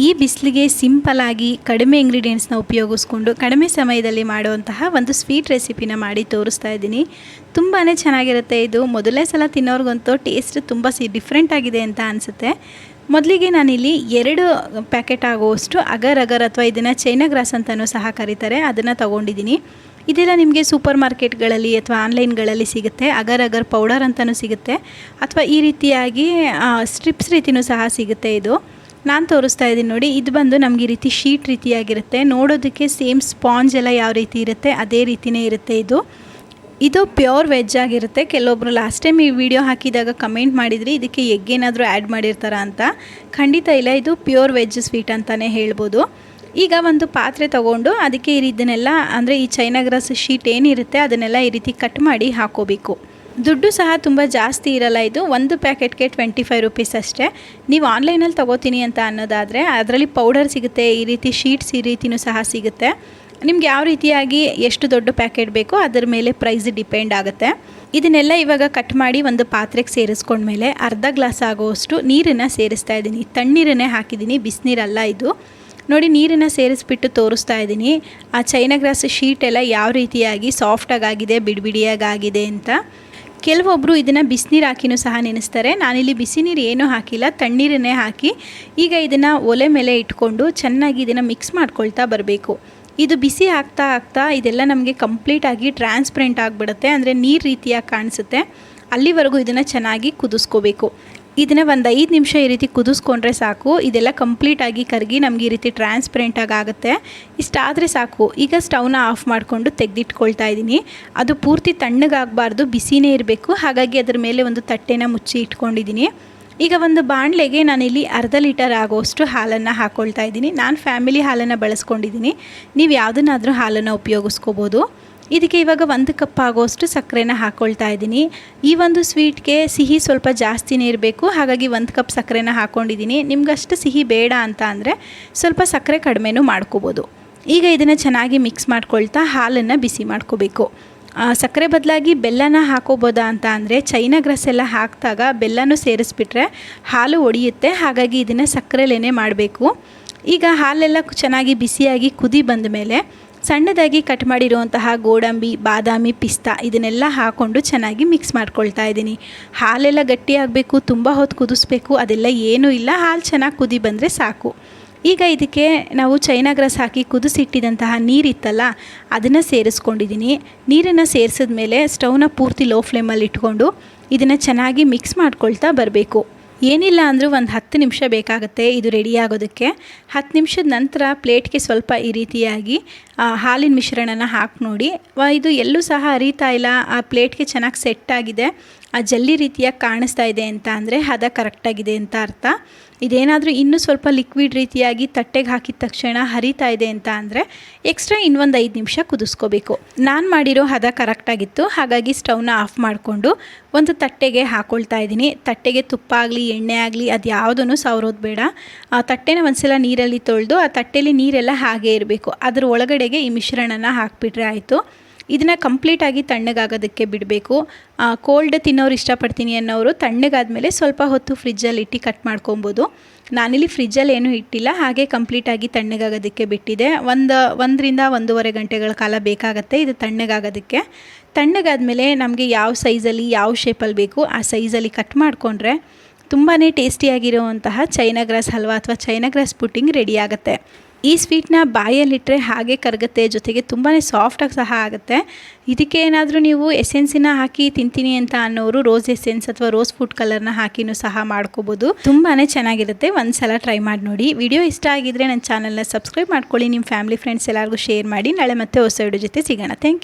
ಈ ಬಿಸಿಲಿಗೆ ಸಿಂಪಲಾಗಿ ಕಡಿಮೆ ಇಂಗ್ರೀಡಿಯೆಂಟ್ಸ್ನ ಉಪಯೋಗಿಸ್ಕೊಂಡು ಕಡಿಮೆ ಸಮಯದಲ್ಲಿ ಮಾಡುವಂತಹ ಒಂದು ಸ್ವೀಟ್ ರೆಸಿಪಿನ ಮಾಡಿ ತೋರಿಸ್ತಾ ಇದ್ದೀನಿ. ತುಂಬಾ ಚೆನ್ನಾಗಿರುತ್ತೆ ಇದು. ಮೊದಲನೇ ಸಲ ತಿನ್ನೋರ್ಗಂತೂ ಟೇಸ್ಟ್ ತುಂಬ ಸಿ ಡಿಫ್ರೆಂಟ್ ಆಗಿದೆ ಅಂತ ಅನಿಸುತ್ತೆ. ಮೊದಲಿಗೆ ನಾನಿಲ್ಲಿ ಎರಡು ಪ್ಯಾಕೆಟ್ ಆಗುವಷ್ಟು ಅಗರ್ ಅಗರ್ ಅಥವಾ ಇದನ್ನು ಚೈನಾ ಗ್ರಾಸ್ ಅಂತಲೂ ಸಹ ಕರೀತಾರೆ. ಅದನ್ನು ತೊಗೊಂಡಿದ್ದೀನಿ. ಇದೆಲ್ಲ ನಿಮಗೆ ಸೂಪರ್ ಮಾರ್ಕೆಟ್ಗಳಲ್ಲಿ ಅಥವಾ ಆನ್ಲೈನ್ಗಳಲ್ಲಿ ಸಿಗುತ್ತೆ. ಅಗರ್ ಅಗರ್ ಪೌಡರ್ ಅಂತಲೂ ಸಿಗುತ್ತೆ. ಅಥವಾ ಈ ರೀತಿಯಾಗಿ ಸ್ಟ್ರಿಪ್ಸ್ ರೀತಿಯೂ ಸಹ ಸಿಗುತ್ತೆ ಇದು. ನಾನು ತೋರಿಸ್ತಾ ಇದ್ದೀನಿ ನೋಡಿ, ಇದು ಬಂದು ನಮಗೆ ಈ ರೀತಿ ಶೀಟ್ ರೀತಿಯಾಗಿರುತ್ತೆ. ನೋಡೋದಕ್ಕೆ ಸೇಮ್ ಸ್ಪಾಂಜ್ ಎಲ್ಲ ಯಾವ ರೀತಿ ಇರುತ್ತೆ, ಅದೇ ರೀತಿಯೇ ಇರುತ್ತೆ ಇದು. ಇದು ಪ್ಯೂರ್ ವೆಜ್ ಆಗಿರುತ್ತೆ. ಕೆಲವೊಬ್ಬರು ಲಾಸ್ಟ್ ಟೈಮ್ ಈ ವಿಡಿಯೋ ಹಾಕಿದಾಗ ಕಮೆಂಟ್ ಮಾಡಿದ್ರಿ, ಇದಕ್ಕೆ ಎಗ್ ಏನಾದರೂ ಆ್ಯಡ್ ಮಾಡಿರ್ತಾರ ಅಂತ. ಖಂಡಿತ ಇಲ್ಲ, ಇದು ಪ್ಯೂರ್ ವೆಜ್ ಸ್ವೀಟ್ ಅಂತಲೇ ಹೇಳ್ಬೋದು. ಈಗ ಒಂದು ಪಾತ್ರೆ ತಗೊಂಡು ಅದಕ್ಕೆ ಇದನ್ನೆಲ್ಲ ಅಂದರೆ ಈ ಚೈನಾ ಗ್ರಾಸ್ ಶೀಟ್ ಏನಿರುತ್ತೆ, ಅದನ್ನೆಲ್ಲ ಈ ರೀತಿ ಕಟ್ ಮಾಡಿ ಹಾಕೋಬೇಕು. ದುಡ್ಡು ಸಹ ತುಂಬ ಜಾಸ್ತಿ ಇರಲ್ಲ ಇದು. ಒಂದು ಪ್ಯಾಕೆಟ್ಗೆ ಟ್ವೆಂಟಿ ಫೈವ್ ರುಪೀಸ್ ಅಷ್ಟೇ. ನೀವು ಆನ್ಲೈನಲ್ಲಿ ತೊಗೋತೀನಿ ಅಂತ ಅನ್ನೋದಾದರೆ ಅದರಲ್ಲಿ ಪೌಡರ್ ಸಿಗುತ್ತೆ, ಈ ರೀತಿ ಶೀಟ್ಸ್ ಈ ರೀತಿಯೂ ಸಹ ಸಿಗುತ್ತೆ. ನಿಮ್ಗೆ ಯಾವ ರೀತಿಯಾಗಿ ಎಷ್ಟು ದೊಡ್ಡ ಪ್ಯಾಕೆಟ್ ಬೇಕೋ ಅದರ ಮೇಲೆ ಪ್ರೈಸ್ ಡಿಪೆಂಡ್ ಆಗುತ್ತೆ. ಇದನ್ನೆಲ್ಲ ಇವಾಗ ಕಟ್ ಮಾಡಿ ಒಂದು ಪಾತ್ರೆಗೆ ಸೇರಿಸ್ಕೊಂಡ್ಮೇಲೆ ಅರ್ಧ ಗ್ಲಾಸ್ ಆಗುವಷ್ಟು ನೀರನ್ನು ಸೇರಿಸ್ತಾ ಇದ್ದೀನಿ. ತಣ್ಣೀರನ್ನೇ ಹಾಕಿದ್ದೀನಿ, ಬಿಸಿನೀರಲ್ಲ ಇದು. ನೋಡಿ, ನೀರನ್ನು ಸೇರಿಸ್ಬಿಟ್ಟು ತೋರಿಸ್ತಾ ಇದ್ದೀನಿ. ಆ ಚೈನಾ ಗ್ರಾಸ್ ಶೀಟ್ ಎಲ್ಲ ಯಾವ ರೀತಿಯಾಗಿ ಸಾಫ್ಟಾಗಿ ಆಗಿದೆ ಬಿಡಿಬಿಡಿಯಾಗಿದೆ ಅಂತ. ಕೆಲವೊಬ್ಬರು ಇದನ್ನು ಬಿಸಿನೀರು ಹಾಕಿನೂ ಸಹ ನೆನೆಸ್ತಾರೆ. ನಾನಿಲ್ಲಿ ಬಿಸಿ ನೀರು ಏನೂ ಹಾಕಿಲ್ಲ, ತಣ್ಣೀರನ್ನೇ ಹಾಕಿ ಈಗ ಇದನ್ನು ಒಲೆ ಮೇಲೆ ಇಟ್ಕೊಂಡು ಚೆನ್ನಾಗಿ ಇದನ್ನು ಮಿಕ್ಸ್ ಮಾಡ್ಕೊಳ್ತಾ ಬರಬೇಕು. ಇದು ಬಿಸಿ ಆಗ್ತಾ ಆಗ್ತಾ ಇದೆಲ್ಲ ನಮಗೆ ಕಂಪ್ಲೀಟಾಗಿ ಟ್ರಾನ್ಸ್ಪರೆಂಟ್ ಆಗಿಬಿಡುತ್ತೆ. ಅಂದರೆ ನೀರು ರೀತಿಯಾಗಿ ಕಾಣಿಸುತ್ತೆ. ಅಲ್ಲಿವರೆಗೂ ಇದನ್ನು ಚೆನ್ನಾಗಿ ಕುದಿಸ್ಕೋಬೇಕು. ಇದನ್ನು ಒಂದು ಐದು ನಿಮಿಷ ಈ ರೀತಿ ಕುದಿಸ್ಕೊಂಡ್ರೆ ಸಾಕು. ಇದೆಲ್ಲ ಕಂಪ್ಲೀಟಾಗಿ ಕರಗಿ ನಮಗೆ ಈ ರೀತಿ ಟ್ರಾನ್ಸ್ಪರೆಂಟಾಗಿ ಆಗುತ್ತೆ. ಇಷ್ಟಾದರೆ ಸಾಕು. ಈಗ ಸ್ಟವ್ನ ಆಫ್ ಮಾಡಿಕೊಂಡು ತೆಗೆದಿಟ್ಕೊಳ್ತಾ ಇದ್ದೀನಿ. ಅದು ಪೂರ್ತಿ ತಣ್ಣಗಾಗಬಾರ್ದು, ಬಿಸಿನೇ ಇರಬೇಕು. ಹಾಗಾಗಿ ಅದರ ಮೇಲೆ ಒಂದು ತಟ್ಟೆನ ಮುಚ್ಚಿ ಇಟ್ಕೊಂಡಿದ್ದೀನಿ. ಈಗ ಒಂದು ಬಾಣಲೆಗೆ ನಾನಿಲ್ಲಿ ಅರ್ಧ ಲೀಟರ್ ಆಗೋಷ್ಟು ಹಾಲನ್ನು ಹಾಕ್ಕೊಳ್ತಾ ಇದ್ದೀನಿ. ನಾನು ಫ್ಯಾಮಿಲಿ ಹಾಲನ್ನು ಬಳಸ್ಕೊಂಡಿದ್ದೀನಿ. ನೀವು ಯಾವುದನ್ನಾದರೂ ಹಾಲನ್ನು ಉಪಯೋಗಿಸ್ಕೋಬೋದು. ಇದಕ್ಕೆ ಇವಾಗ ಒಂದು ಕಪ್ ಆಗೋಷ್ಟು ಸಕ್ಕರೆನ ಹಾಕ್ಕೊಳ್ತಾ ಇದ್ದೀನಿ. ಈ ಒಂದು ಸ್ವೀಟ್ಗೆ ಸಿಹಿ ಸ್ವಲ್ಪ ಜಾಸ್ತಿನೇ ಇರಬೇಕು. ಹಾಗಾಗಿ ಒಂದು ಕಪ್ ಸಕ್ಕರೆನ ಹಾಕ್ಕೊಂಡಿದ್ದೀನಿ ನಿಮ್ಗಷ್ಟು ಸಿಹಿ ಬೇಡ ಅಂತ ಅಂದರೆ ಸ್ವಲ್ಪ ಸಕ್ಕರೆ ಕಡಿಮೆನೂ ಮಾಡ್ಕೋಬೋದು. ಈಗ ಇದನ್ನು ಚೆನ್ನಾಗಿ ಮಿಕ್ಸ್ ಮಾಡ್ಕೊಳ್ತಾ ಹಾಲನ್ನು ಬಿಸಿ ಮಾಡ್ಕೋಬೇಕು. ಸಕ್ಕರೆ ಬದಲಾಗಿ ಬೆಲ್ಲನ ಹಾಕೋಬೋದಾ ಅಂತ ಅಂದರೆ ಚೈನಾ ಗ್ರಸ್ ಎಲ್ಲ ಹಾಕಿದಾಗ ಬೆಲ್ಲನೂ ಸೇರಿಸ್ಬಿಟ್ರೆ ಹಾಲು ಒಡೆಯುತ್ತೆ. ಹಾಗಾಗಿ ಇದನ್ನು ಸಕ್ಕರೆಲೇನೆ ಮಾಡಬೇಕು. ಈಗ ಹಾಲೆಲ್ಲ ಚೆನ್ನಾಗಿ ಬಿಸಿಯಾಗಿ ಕುದಿ ಬಂದ ಮೇಲೆ ಸಣ್ಣದಾಗಿ ಕಟ್ ಮಾಡಿರುವಂತಹ ಗೋಡಂಬಿ, ಬಾದಾಮಿ, ಪಿಸ್ತಾ ಇದನ್ನೆಲ್ಲ ಹಾಕ್ಕೊಂಡು ಚೆನ್ನಾಗಿ ಮಿಕ್ಸ್ ಮಾಡ್ಕೊಳ್ತಾ ಇದ್ದೀನಿ. ಹಾಲೆಲ್ಲ ಗಟ್ಟಿಯಾಗಬೇಕು, ತುಂಬ ಹೊತ್ತು ಕುದಿಸ್ಬೇಕು, ಅದೆಲ್ಲ ಏನೂ ಇಲ್ಲ. ಹಾಲು ಚೆನ್ನಾಗಿ ಕುದಿ ಬಂದರೆ ಸಾಕು. ಈಗ ಇದಕ್ಕೆ ನಾವು ಚೈನಾ ಗ್ರಾಸ್ ಹಾಕಿ ಕುದಿಸಿಟ್ಟಿದಂತಹ ನೀರಿತ್ತಲ್ಲ, ಅದನ್ನು ಸೇರಿಸ್ಕೊಂಡಿದ್ದೀನಿ. ನೀರನ್ನು ಸೇರಿಸಿದ ಮೇಲೆ ಸ್ಟವ್ನ ಪೂರ್ತಿ ಲೋ ಫ್ಲೇಮಲ್ಲಿ ಇಟ್ಕೊಂಡು ಇದನ್ನು ಚೆನ್ನಾಗಿ ಮಿಕ್ಸ್ ಮಾಡ್ಕೊಳ್ತಾ ಬರಬೇಕು. ಏನಿಲ್ಲ ಅಂದರೂ ಒಂದು ಹತ್ತು ನಿಮಿಷ ಬೇಕಾಗುತ್ತೆ ಇದು ರೆಡಿ ಆಗೋದಕ್ಕೆ. ಹತ್ತು ನಿಮಿಷದ ನಂತರ ಪ್ಲೇಟ್ಗೆ ಸ್ವಲ್ಪ ಈ ರೀತಿಯಾಗಿ ಹಾಲಿನ ಮಿಶ್ರಣನ ಹಾಕಿ ನೋಡಿ. ಇದು ಎಲ್ಲೂ ಸಹ ಅರಿತಾ ಇಲ್ಲ. ಆ ಪ್ಲೇಟ್ಗೆ ಚೆನ್ನಾಗಿ ಸೆಟ್ ಆಗಿದೆ. ಆ ಜಲ್ಲಿ ರೀತಿಯಾಗಿ ಕಾಣಿಸ್ತಾ ಇದೆ ಅಂತ ಅಂದರೆ ಹದ ಕರೆಕ್ಟಾಗಿದೆ ಅಂತ ಅರ್ಥ. ಇದೇನಾದರೂ ಇನ್ನೂ ಸ್ವಲ್ಪ ಲಿಕ್ವಿಡ್ ರೀತಿಯಾಗಿ ತಟ್ಟೆಗೆ ಹಾಕಿದ ತಕ್ಷಣ ಹರಿತಾ ಇದೆ ಅಂತ ಅಂದರೆ ಎಕ್ಸ್ಟ್ರಾ ಇನ್ನೊಂದು ಐದು ನಿಮಿಷ ಕುದಿಸ್ಕೋಬೇಕು. ನಾನು ಮಾಡಿರೋ ಹದ ಕರೆಕ್ಟಾಗಿತ್ತು ಹಾಗಾಗಿ ಸ್ಟವ್ನ ಆಫ್ ಮಾಡಿಕೊಂಡು ಒಂದು ತಟ್ಟೆಗೆ ಹಾಕ್ಕೊಳ್ತಾ ಇದ್ದೀನಿ. ತಟ್ಟೆಗೆ ತುಪ್ಪ ಆಗಲಿ, ಎಣ್ಣೆ ಆಗಲಿ, ಅದು ಯಾವುದೂ ಸವರೋದು ಬೇಡ. ಆ ತಟ್ಟೆನ ಒಂದ್ಸಲ ನೀರಲ್ಲಿ ತೊಳೆದು ಆ ತಟ್ಟೆಯಲ್ಲಿ ನೀರೆಲ್ಲ ಹಾಗೆ ಇರಬೇಕು. ಅದರ ಒಳಗಡೆಗೆ ಈ ಮಿಶ್ರಣನ ಹಾಕಿಬಿಟ್ರೆ ಆಯಿತು. ಇದನ್ನು ಕಂಪ್ಲೀಟಾಗಿ ತಣ್ಣಗಾಗೋದಕ್ಕೆ ಬಿಡಬೇಕು. ಕೋಲ್ಡ್ ತಿನ್ನೋರು ಇಷ್ಟಪಡ್ತೀನಿ ಅನ್ನೋರು ತಣ್ಣಗಾದಮೇಲೆ ಸ್ವಲ್ಪ ಹೊತ್ತು ಫ್ರಿಜ್ಜಲ್ಲಿ ಇಟ್ಟು ಕಟ್ ಮಾಡ್ಕೊಬೋದು. ನಾನಿಲ್ಲಿ ಫ್ರಿಜ್ಜಲ್ಲಿ ಏನೂ ಇಟ್ಟಿಲ್ಲ, ಹಾಗೆ ಕಂಪ್ಲೀಟಾಗಿ ತಣ್ಣಗಾಗೋದಕ್ಕೆ ಬಿಟ್ಟಿದೆ. ಒಂದು, ಒಂದರಿಂದ ಒಂದೂವರೆ ಗಂಟೆಗಳ ಕಾಲ ಬೇಕಾಗತ್ತೆ ಇದು ತಣ್ಣಗಾಗೋದಕ್ಕೆ. ತಣ್ಣಗಾದಮೇಲೆ ನಮಗೆ ಯಾವ ಸೈಜಲ್ಲಿ ಯಾವ ಶೇಪಲ್ಲಿ ಬೇಕು ಆ ಸೈಜಲ್ಲಿ ಕಟ್ ಮಾಡಿಕೊಂಡ್ರೆ ತುಂಬಾ ಟೇಸ್ಟಿಯಾಗಿರುವಂತಹ ಚೈನಾ ಗ್ರಾಸ್ ಹಲ್ವಾ ಅಥವಾ ಚೈನಾ ಗ್ರಾಸ್ ಪುಟ್ಟಿಂಗ್ ರೆಡಿ ಆಗುತ್ತೆ. ಈ ಸ್ವೀಟ್ನ ಬಾಯಲ್ಲಿಟ್ಟರೆ ಹಾಗೆ ಕರಗುತ್ತೆ, ಜೊತೆಗೆ ತುಂಬಾ ಸಾಫ್ಟಾಗಿ ಸಹ ಆಗುತ್ತೆ. ಇದಕ್ಕೆ ಏನಾದರೂ ನೀವು ಎಸೆನ್ಸಿನ ಹಾಕಿ ತಿಂತೀನಿ ಅಂತ ಅನ್ನೋರು ರೋಸ್ ಎಸೆನ್ಸ್ ಅಥವಾ ರೋಸ್ ಫುಡ್ ಕಲರ್ನ ಹಾಕಿನೂ ಸಹ ಮಾಡ್ಕೋಬೋದು. ತುಂಬಾ ಚೆನ್ನಾಗಿರುತ್ತೆ ಒಂದು ಸಲ ಟ್ರೈ ಮಾಡಿ ನೋಡಿ. ವಿಡಿಯೋ ಇಷ್ಟ ಆಗಿದ್ರೆ ನನ್ನ ಚಾನಲ್ನ ಸಬ್ಸ್ಕ್ರೈಬ್ ಮಾಡ್ಕೊಳ್ಳಿ ನಿಮ್ಮ ಫ್ಯಾಮಿಲಿ ಫ್ರೆಂಡ್ಸ್ ಎಲ್ಲರಿಗೂ ಶೇರ್ ಮಾಡಿ. ನಾಳೆ ಮತ್ತೆ ಹೊಸ ವಿಡಿಯೋ ಜೊತೆ ಸಿಗೋಣ. Thank you